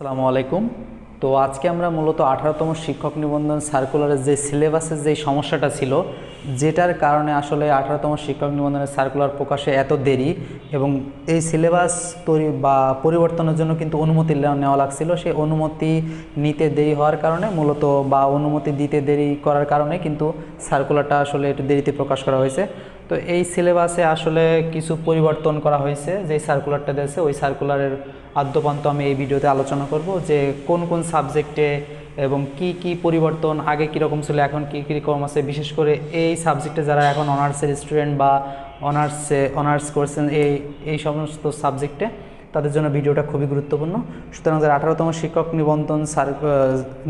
আসসালামু আলাইকুম। তো আজকে আমরা মূলত আঠারোতম শিক্ষক নিবন্ধন সার্কুলারের যে সিলেবাসের যে সমস্যাটা ছিল, যেটার কারণে আসলে আঠারোতম শিক্ষক নিবন্ধনের সার্কুলার প্রকাশে এত দেরি এবং এই সিলেবাস তৈরি, বা পরিবর্তনের জন্য কিন্তু অনুমতি নেওয়া লাগছিল। সেই অনুমতি নিতে দেরি হওয়ার কারণে, মূলত বা অনুমতি দিতে দেরি করার কারণে কিন্তু সার্কুলারটা আসলে একটু দেরিতে প্রকাশ করা হয়েছে। তো এই সিলেবাসে আসলে কিছু পরিবর্তন করা হয়েছে যে সার্কুলারটা দিয়েছে, ওই সার্কুলারের আদ্যপান্ত আমি এই ভিডিওতে আলোচনা করব যে কোন কোন সাবজেক্টে এবং কি কি পরিবর্তন, আগে কীরকম ছিল, এখন কী কীরকম আছে, বিশেষ করে এই সাবজেক্টে যারা এখন অনার্সের স্টুডেন্ট বা অনার্সে অনার্স করছেন, এই এই সমস্ত সাবজেক্টে তাদের জন্য ভিডিওটা খুবই গুরুত্বপূর্ণ। সুতরাং যারা আঠারোতম শিক্ষক নিবন্ধন সার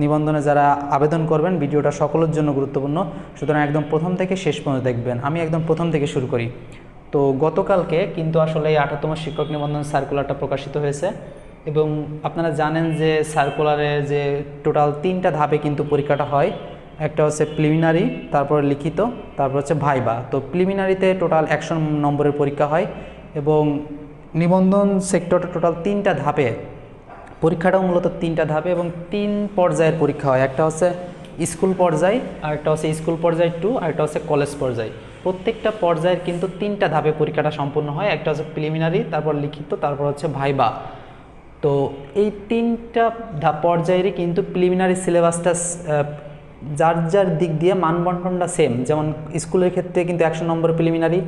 নিবন্ধনে যারা আবেদন করবেন, ভিডিওটা সকলের জন্য গুরুত্বপূর্ণ। সুতরাং একদম প্রথম থেকে শেষ পর্যন্ত দেখবেন। আমি একদম প্রথম থেকে শুরু করি। তো গতকালকে কিন্তু আসলে এই আঠারোতম শিক্ষক নিবন্ধন সার্কুলারটা প্রকাশিত হয়েছে এবং আপনারা জানেন যে সার্কুলারে যে টোটাল তিনটা ধাপে কিন্তু পরীক্ষাটা হয়। একটা হচ্ছে প্রিলিমিনারি, তারপর লিখিত, তারপর হচ্ছে ভাইবা। তো প্রিলিমিনারিতে টোটাল একশো নম্বরের পরীক্ষা হয় এবং নিবন্ধন সেক্টরটা টোটাল তিনটা ধাপে, পরীক্ষাটাও মূলত তিনটা ধাপে এবং তিন পর্যায়ের পরীক্ষা হয়। একটা হচ্ছে স্কুল পর্যায় আর একটা হচ্ছে স্কুল পর্যায় টু আর একটা হচ্ছে কলেজ পর্যায়। প্রত্যেকটা পর্যায়ের কিন্তু তিনটা ধাপে পরীক্ষাটা সম্পূর্ণ হয়। একটা হচ্ছে প্রিলিমিনারি তারপর লিখিত, তারপর হচ্ছে ভাইবা। তো এই তিনটা ধাপ পর্যায়েরই কিন্তু প্রিলিমিনারি সিলেবাসটা যার যার দিক দিয়ে মানবন্টনটা সেম যেমন স্কুলের ক্ষেত্রে কিন্তু একশো নম্বর প্রিলিমিনারি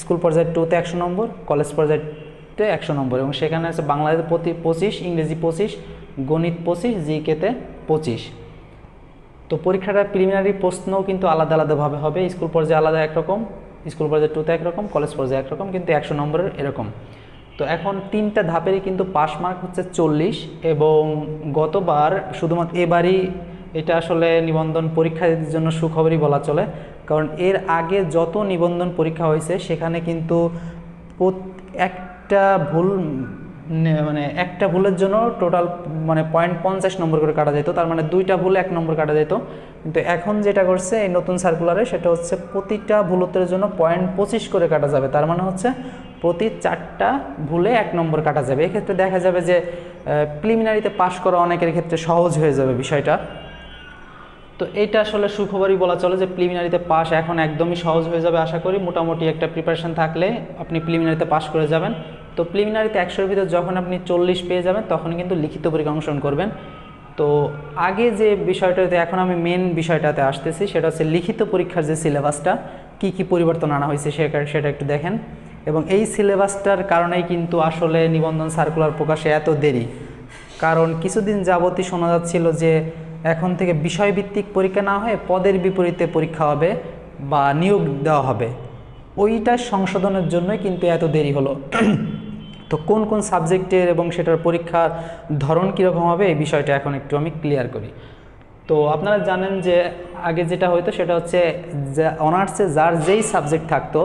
স্কুল পর্যায়ে টুতে একশো নম্বর, কলেজ পর্যায়ে একশো নম্বর এবং সেখানে আছে বাংলাদেশে প্রতি পঁচিশ, ইংরেজি পঁচিশ, গণিত পঁচিশ জিকেতে পঁচিশ। তো পরীক্ষাটা প্রিলিমিনারি প্রশ্নও কিন্তু আলাদা আলাদাভাবে হবে। স্কুল পর্যায়ে আলাদা একরকম, স্কুল পর্যায়ে টুতে একরকম কলেজ পর্যায়ে একরকম, কিন্তু একশো নম্বরের এরকম। তো এখন তিনটা ধাপেরই কিন্তু পাস মার্ক হচ্ছে চল্লিশ এবং গতবার শুধুমাত্র এবারই এটা আসলে নিবন্ধন পরীক্ষার জন্য সুখবরই বলা চলে। কারণ এর আগে যত নিবন্ধন পরীক্ষা হয়েছে, সেখানে কিন্তু প্রত- একটা ভুল মানে একটা ভুলের জন্য টোটাল মানে পয়েন্ট পঞ্চাশ নম্বর করে কাটা যেত। তার মানে দুইটা ভুলে এক নম্বর কাটা যেত। কিন্তু এখন যেটা করছে, এই নতুন সার্কুলারে সেটা হচ্ছে প্রতিটা ভুল উত্তরের জন্য পয়েন্ট পঁচিশ করে কাটা যাবে। তার মানে হচ্ছে প্রতি চারটা ভুলে এক নম্বর কাটা যাবে। এক্ষেত্রে দেখা যাবে যে প্রিলিমিনারিতে পাশ করা অনেকের ক্ষেত্রে সহজ হয়ে যাবে বিষয়টা। তো এইটা আসলে সুখবরই বলা চলে যে প্রিলিমিনারিতে পাস এখন একদমই সহজ হয়ে যাবে আশা করি। মোটামুটি একটা প্রিপারেশন থাকলে আপনি প্রিলিমিনারিতে পাস করে যাবেন। তো প্রিলিমিনারিতে একশোর ভিতর যখন আপনি চল্লিশ পেয়ে যাবেন তখন কিন্তু লিখিত পরীক্ষা অংশগ্রহণ করবেন। তো আগে যে বিষয়টাতে এখন আমি মেন বিষয়টাতে আসতেছি, সেটা হচ্ছে লিখিত পরীক্ষার যে সিলেবাসটা কি কি পরিবর্তন আনা হয়েছে সেটা একটু দেখেন। এবং এই সিলেবাসটার কারণেই কিন্তু আসলে নিবন্ধন সার্কুলার প্রকাশে এত দেরি। কারণ কিছুদিন যাবতই শোনা যাচ্ছিল যে এখন থেকে বিষয়ভিত্তিক পরীক্ষা না হয়ে পদের বিপরীতে পরীক্ষা হবে বা নিয়োগ দেওয়া হবে। ওইটা সংশোধনের জন্যই কিন্তু এত দেরি হলো। তো কোন কোন সাবজেক্টের এবং সেটার পরীক্ষার ধরন কীরকম হবে এই বিষয়টা এখন একটু আমি ক্লিয়ার করি। তো আপনারা জানেন যে আগে যেটা হতো সেটা হচ্ছে অনার্সে যার যেই সাবজেক্ট থাকতো,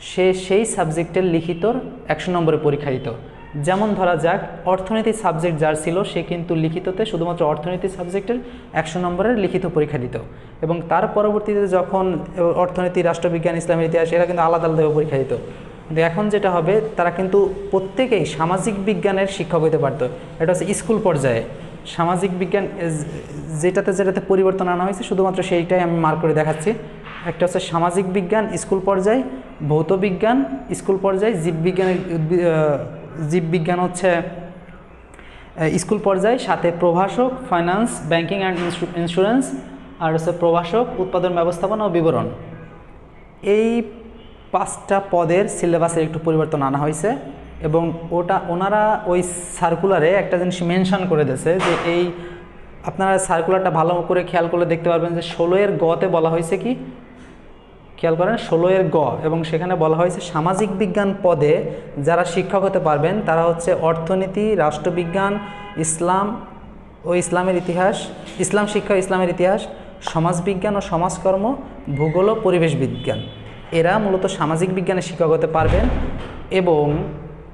সে সেই সাবজেক্টের লিখিতর একশো নম্বরে পরীক্ষা দিত। যেমন ধরা যাক, অর্থনীতি সাবজেক্ট যার ছিল, সে কিন্তু লিখিততে শুধুমাত্র অর্থনীতি সাবজেক্টের একশো নম্বরের লিখিত পরীক্ষা দিত। এবং তার পরবর্তীতে যখন অর্থনীতি, রাষ্ট্রবিজ্ঞান, ইসলামের ইতিহাস, এরা কিন্তু আলাদা আলাদাভাবে পরীক্ষা দিত। কিন্তু এখন যেটা হবে, তারা কিন্তু প্রত্যেকেই সামাজিক বিজ্ঞানের শিক্ষক হতে পারতো। এটা হচ্ছে স্কুল পর্যায়ে। সামাজিক বিজ্ঞান যেটাতে যেটাতে পরিবর্তন আনা হয়েছে, শুধুমাত্র সেইটাই আমি মার্ক করে দেখাচ্ছি। একটা হচ্ছে সামাজিক বিজ্ঞান, স্কুল পর্যায়ে, ভৌত বিজ্ঞান, স্কুল পর্যায়ে জীববিজ্ঞানের জীববিজ্ঞান হচ্ছে স্কুল পর্যায়ে, সাথে প্রভাষক ফাইন্যান্স ব্যাংকিং অ্যান্ড ইন্স্যুরেন্স আর হচ্ছে প্রভাষক, উৎপাদন, ব্যবস্থাপনা ও বিবরণ। এই পাঁচটা পদের সিলেবাসের একটু পরিবর্তন আনা হয়েছে এবং ওটা, ওনারা ওই সার্কুলারে একটা জিনিস মেনশন করে দিয়েছে যে এই, আপনারা সার্কুলারটা ভালো করে খেয়াল করলে দেখতে পারবেন যে ষোলো এর গতে বলা হয়েছে কি? খেয়াল করেন, ষোলো এর গ, এবং সেখানে বলা হয়েছে সামাজিক বিজ্ঞান পদে যারা শিক্ষক হতে পারবেন, তারা হচ্ছে অর্থনীতি, রাষ্ট্রবিজ্ঞান, ইসলাম ও ইসলামের ইতিহাস, ইসলাম শিক্ষা ইসলামের ইতিহাস, সমাজবিজ্ঞান ও সমাজকর্ম, ভূগোল ও পরিবেশ বিজ্ঞান। এরা মূলত সামাজিক বিজ্ঞানে শিক্ষক হতে পারবেন এবং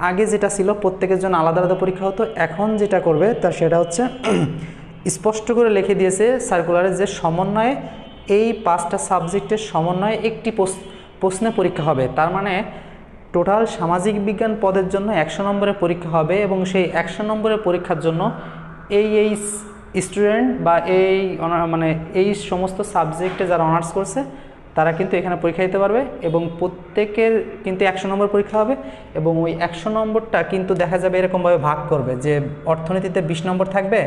আগে যেটা ছিল প্রত্যেকের জন্য আলাদা আলাদা পরীক্ষা হতো, এখন যেটা করবে তা সেটা হচ্ছে স্পষ্ট করে লিখে দিয়েছে সার্কুলারে যে সমন্বয়ে এই পাঁচটা সাবজেক্টের সমন্বয়ে একটি প্রশ্নে পরীক্ষা হবে। তার মানে টোটাল সামাজিক বিজ্ঞান পদের জন্য একশো নম্বরের পরীক্ষা হবে এবং সেই একশো নম্বরের পরীক্ষার জন্য এই এই স্টুডেন্ট বা এই মানে এই সমস্ত সাবজেক্টে যারা অনার্স করছে, তারা কিন্তু এখানে পরীক্ষা দিতে পারবে এবং প্রত্যেকের কিন্তু একশো নম্বর পরীক্ষা হবে এবং ওই একশো নম্বরটা কিন্তু দেখা যাবে এরকমভাবে ভাগ করবে যে অর্থনীতিতে বিশ নম্বর থাকবে,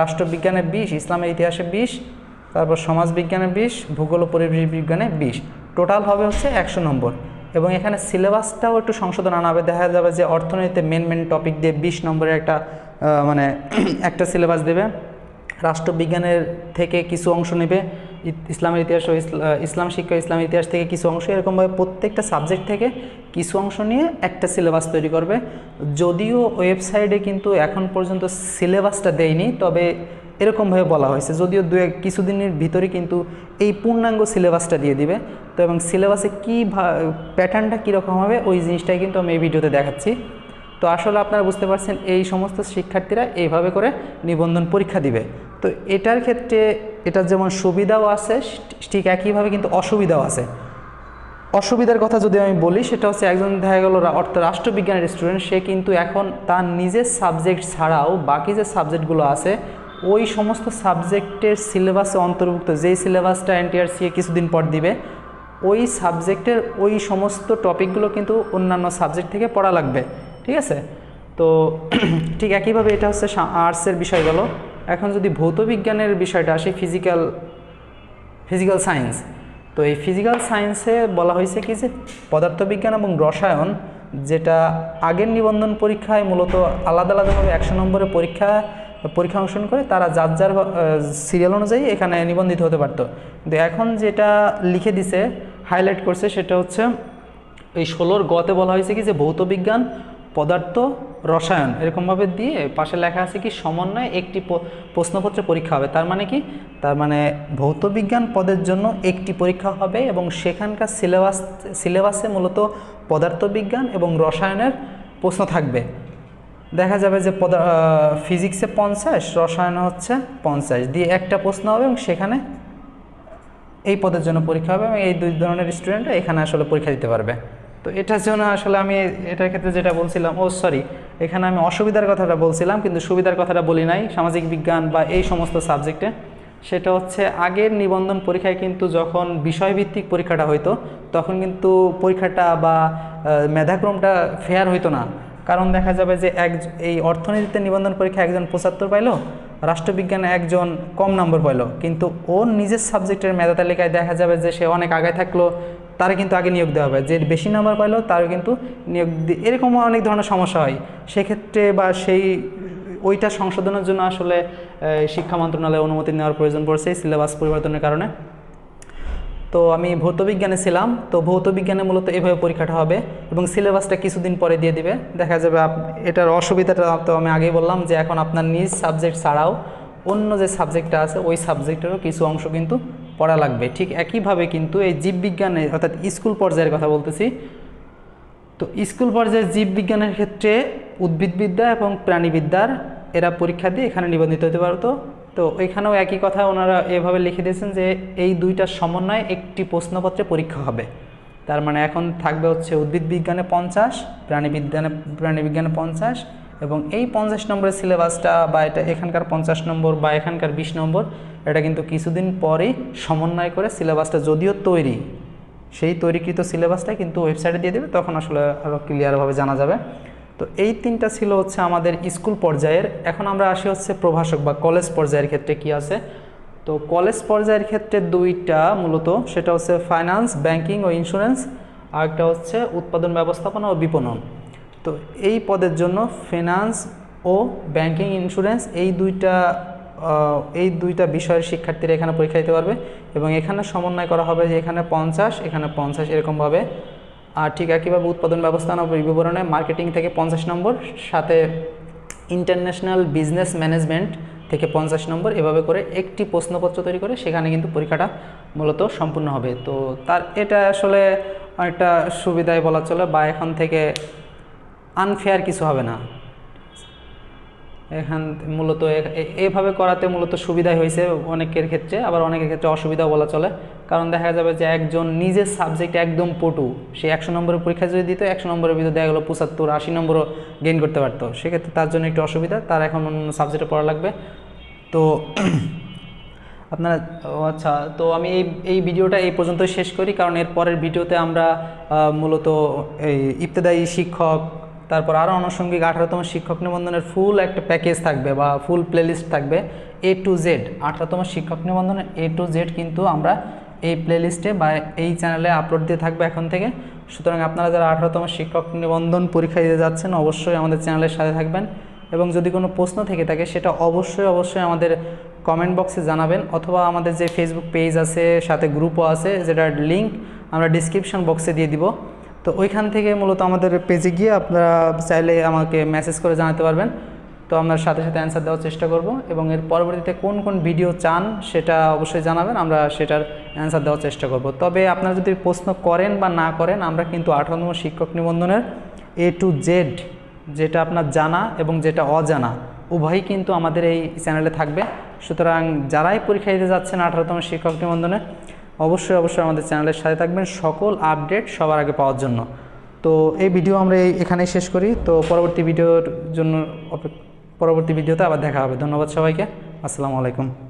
রাষ্ট্রবিজ্ঞানে বিশ, ইসলামের ইতিহাসে বিশ তারপর সমাজবিজ্ঞানে বিশ, ভূগোল ও পরিবেশ বিজ্ঞানে বিশ। টোটাল হবে হচ্ছে একশো নম্বর। এবং এখানে সিলেবাসটাও একটু সংশোধন আনা হবে। দেখা যাবে যে অর্থনীতিতে মেন মেন টপিক দিয়ে বিশ নম্বরের একটা মানে একটা সিলেবাস দেবে। রাষ্ট্রবিজ্ঞানের থেকে কিছু অংশ নেবে। ইসলামের ইতিহাস ও ইসলাম শিক্ষা ইসলামের ইতিহাস থেকে কিছু অংশ। এরকমভাবে প্রত্যেকটা সাবজেক্ট থেকে কিছু অংশ নিয়ে একটা সিলেবাস তৈরি করবে। যদিও ওয়েবসাইটে কিন্তু এখন পর্যন্ত সিলেবাসটা দেয়নি। তবে এরকমভাবে বলা হয়েছে। যদিও দু এক কিছুদিনের ভিতরে কিন্তু এই পূর্ণাঙ্গ সিলেবাসটা দিয়ে দিবে। তো এবং সিলেবাসে কী প্যাটার্নটা কীরকম হবে, ওই জিনিসটাই কিন্তু আমি এই ভিডিওতে দেখাচ্ছি। তো আসলে আপনারা বুঝতে পারছেন, এই সমস্ত শিক্ষার্থীরা এইভাবে করে নিবন্ধন পরীক্ষা দিবে। তো এটার ক্ষেত্রে এটার যেমন সুবিধাও আছে ঠিক একইভাবে কিন্তু অসুবিধাও আছে। অসুবিধার কথা যদি আমি বলি, সেটা হচ্ছে একজন দেখা গেল অর্থ রাষ্ট্রবিজ্ঞানের স্টুডেন্ট, সে কিন্তু এখন তার নিজের সাবজেক্ট ছাড়াও বাকি যে সাবজেক্টগুলো আছে ওই সমস্ত সাবজেক্টের সিলেবাসে অন্তর্ভুক্ত, যেই সিলেবাসটা এনটিআরসি কিছুদিন পর দিবে, ওই সাবজেক্টের ওই সমস্ত টপিকগুলো কিন্তু অন্যান্য সাবজেক্ট থেকে পড়া লাগবে, ঠিক আছে? তো ঠিক একইভাবে এটা হচ্ছে আর্টসের বিষয় গেল। এখন যদি ভৌতবিজ্ঞানের বিষয়টা আসে, ফিজিক্যাল ফিজিক্যাল সায়েন্স, তো এই ফিজিক্যাল সায়েন্সে বলা হয়েছে কি যে, পদার্থবিজ্ঞান এবং রসায়ন, যেটা আগের নিবন্ধন পরীক্ষায় মূলত আলাদা আলাদাভাবে একশো নম্বরের পরীক্ষা পরীক্ষা অংশগ্রহণ করে তারা যার যার সিরিয়াল অনুযায়ী এখানে নিবন্ধিত হতে পারতো। কিন্তু এখন যেটা লিখে দিছে হাইলাইট করছে, সেটা হচ্ছে এই ষোলোর গতে বলা হয়েছে কি যে ভৌতবিজ্ঞান, পদার্থ, রসায়ন এরকমভাবে দিয়ে পাশে লেখা আছে কি সমন্বয়ে একটি প্রশ্নপত্রে পরীক্ষা হবে। তার মানে কি? তার মানে ভৌতবিজ্ঞান পদের জন্য একটি পরীক্ষা হবে এবং সেখানকার সিলেবাস সিলেবাসে মূলত পদার্থবিজ্ঞান এবং রসায়নের প্রশ্ন থাকবে। দেখা যাবে যে ফিজিক্সে পঞ্চাশ, রসায়ন হচ্ছে পঞ্চাশ। দিয়ে একটা প্রশ্ন হবে এবং সেখানে এই পদের জন্য পরীক্ষা হবে এবং এই দুই ধরনের স্টুডেন্টরা এখানে আসলে পরীক্ষা দিতে পারবে। তো এটার জন্য আসলে আমি এটার ক্ষেত্রে যেটা বলছিলাম, ও সরি এখানে আমি অসুবিধার কথাটা বলছিলাম, কিন্তু সুবিধার কথাটা বলি নাই। সামাজিক বিজ্ঞান বা এই সমস্ত সাবজেক্টে সেটা হচ্ছে আগের নিবন্ধন পরীক্ষায় কিন্তু যখন বিষয়ভিত্তিক পরীক্ষাটা হইতো, তখন কিন্তু পরীক্ষাটা বা মেধাক্রমটা ফেয়ার হইতো না। কারণ দেখা যাবে যে এক এই অর্থনীতিতে নিবন্ধন পরীক্ষা একজন পঁচাত্তর পাইলো, রাষ্ট্রবিজ্ঞানে একজন কম নম্বর পাইলো। কিন্তু ওর নিজের সাবজেক্টের মেধা তালিকায় দেখা যাবে যে সে অনেক আগে থাকল, তার কিন্তু আগে নিয়োগ দেওয়া হবে। যে বেশি নাম্বার পাইলো তার কিন্তু নিয়োগ এরকমও অনেক ধরনের সমস্যা হয়। সেক্ষেত্রে বা সেই, ওইটা সংশোধনের জন্য আসলে শিক্ষা মন্ত্রণালয় অনুমতি নেওয়ার প্রয়োজন পড়ছে সিলেবাস পরিবর্তনের কারণে। তো আমি ভৌতবিজ্ঞানে ছিলাম, তো ভৌতবিজ্ঞানে মূলত এভাবে পরীক্ষাটা হবে এবং সিলেবাসটা কিছুদিন পরে দিয়ে দিবে। দেখা যাবে এটার অসুবিধাটা তো আমি আগেই বললাম যে এখন আপনার নিজ সাবজেক্ট ছাড়াও অন্য যে সাবজেক্টটা আছে, ওই সাবজেক্টেরও কিছু অংশ কিন্তু পড়া লাগবে। ঠিক একইভাবে কিন্তু এই জীববিজ্ঞানে, অর্থাৎ স্কুল পর্যায়ের কথা বলতেছি, তো স্কুল পর্যায়ে জীববিজ্ঞানের ক্ষেত্রে উদ্ভিদবিদ্যা এবং প্রাণীবিদ্যার, এরা পরীক্ষা দিয়ে এখানে নিবন্ধিত হতে পারতো। তো এখানেও একই কথা ওনারা এভাবে লিখে দিয়েছেন যে এই দুইটার সমন্বয়ে একটি প্রশ্নপত্রে পরীক্ষা হবে। তার মানে এখন থাকবে হচ্ছে উদ্ভিদ বিজ্ঞানে পঞ্চাশ প্রাণীবিজ্ঞানে প্রাণীবিজ্ঞানে পঞ্চাশ এবং এই পঞ্চাশ নম্বরের সিলেবাসটা বা এটা এখানকার পঞ্চাশ নম্বর বা এখানকার বিশ নম্বর, এটা কিন্তু কিছুদিন পরেই সমন্বয় করে সিলেবাসটা যদিও তৈরি, সেই তৈরিকৃত সিলেবাসটা কিন্তু ওয়েবসাইটে দিয়ে দেবে, তখন আসলে আরও ক্লিয়ারভাবে জানা যাবে। তো এই তিনটা ছিল হচ্ছে আমাদের স্কুল পর্যায়ের। এখন আমরা আসি হচ্ছে প্রভাষক বা কলেজ পর্যায়ের ক্ষেত্রে কি আছে? তো কলেজ পর্যায়ের ক্ষেত্রে দুইটা মূলত, সেটা হচ্ছে ফাইন্যান্স ব্যাংকিং ও ইন্স্যুরেন্স আর একটা হচ্ছে উৎপাদন ব্যবস্থাপনা ও বিপণন। তো এই পদের জন্য ফিনান্স ও ব্যাংকিং ইন্স্যুরেন্স এই দুইটা এই দুইটা বিষয়ের শিক্ষার্থীরা এখানে পরীক্ষা দিতে পারবে এবং এখানে সমন্বয় করা হবে যে এখানে পঞ্চাশ এখানে পঞ্চাশ এরকমভাবে। আর ঠিক একইভাবে উৎপাদন ব্যবস্থাপনা ও বিবরণে মার্কেটিং থেকে পঞ্চাশ নম্বর, সাথে ইন্টারন্যাশনাল বিজনেস ম্যানেজমেন্ট থেকে পঞ্চাশ নম্বর, এভাবে করে একটি প্রশ্নপত্র তৈরি করে সেখানে কিন্তু পরীক্ষাটা মূলত সম্পূর্ণ হবে। তো তার, এটা আসলে অনেকটা সুবিধায় বলা চলে বা এখন থেকে আনফেয়ার কিছু হবে না। এখান মূলত এইভাবে করাতে মূলত সুবিধাই হয়েছে অনেকের ক্ষেত্রে, আবার অনেকের ক্ষেত্রে অসুবিধাও বলা চলে। কারণ দেখা যাবে যে একজন নিজের সাবজেক্ট একদম পটু, সে একশো নম্বরের পরীক্ষা যদি দিত, একশো নম্বরের ভিতরে দেখা গেলো পঁচাত্তর, আশি নম্বরও গেইন করতে পারতো। সেক্ষেত্রে তার জন্য একটু অসুবিধা, তার এখন অন্য সাবজেক্টে পড়া লাগবে। তো আপনারা আচ্ছা তো আমি এই এই ভিডিওটা এই পর্যন্তই শেষ করি, কারণ এর পরের ভিডিওতে আমরা মূলত এই ইবতেদায়ী শিক্ষক তারপর আরও আনুষঙ্গিক আঠারোতম শিক্ষক নিবন্ধনের ফুল একটা প্যাকেজ থাকবে বা ফুল প্লেলিস্ট থাকবে এ টু জেড আঠারোতম শিক্ষক নিবন্ধনের এ টু জেড কিন্তু আমরা এই প্লেলিস্টে বা এই চ্যানেলে আপলোড দিয়ে থাকবে এখন থেকে। সুতরাং আপনারা যারা আঠারোতম শিক্ষক নিবন্ধন পরীক্ষা দিতে যাচ্ছেন, অবশ্যই আমাদের চ্যানেলের সাথে থাকবেন। এবং যদি কোনো প্রশ্ন থেকে থাকে, সেটা অবশ্যই অবশ্যই আমাদের কমেন্ট বক্সে জানাবেন অথবা আমাদের যে ফেসবুক পেজ আছে, সাথে গ্রুপও আছে, যেটার লিঙ্ক আমরা ডিসক্রিপশন বক্সে দিয়ে দিব। তো ওইখান থেকে মূলত আমাদের পেজে গিয়ে আপনারা চাইলে আমাকে মেসেজ করে জানাতে পারবেন। তো আমরা সাথে সাথে অ্যান্সার দেওয়ার চেষ্টা করব এবং এর পরবর্তীতে কোন কোন ভিডিও চান সেটা অবশ্যই জানাবেন, আমরা সেটার অ্যান্সার দেওয়ার চেষ্টা করব। তবে আপনারা যদি প্রশ্ন করেন বা না করেন, আমরা কিন্তু আঠারোতম শিক্ষক নিবন্ধনের এ টু জেড যেটা আপনার জানা এবং যেটা অজানা, উভয়ই কিন্তু আমাদের এই চ্যানেলে থাকবে। সুতরাং যারাই পরীক্ষা দিতে যাচ্ছেন আঠারোতম শিক্ষক নিবন্ধনে অবশ্যই অবশ্যই আমাদের চ্যানেলের সাথে থাকবেন। সকল আপডেট সবার আগে পাওয়ার জন্য। তো এই ভিডিও আমরা এখানেই শেষ করি। তো পরবর্তী ভিডিওর জন্য পরবর্তী ভিডিওতে আবার দেখা হবে। ধন্যবাদ সবাইকে। আসসালামু আলাইকুম।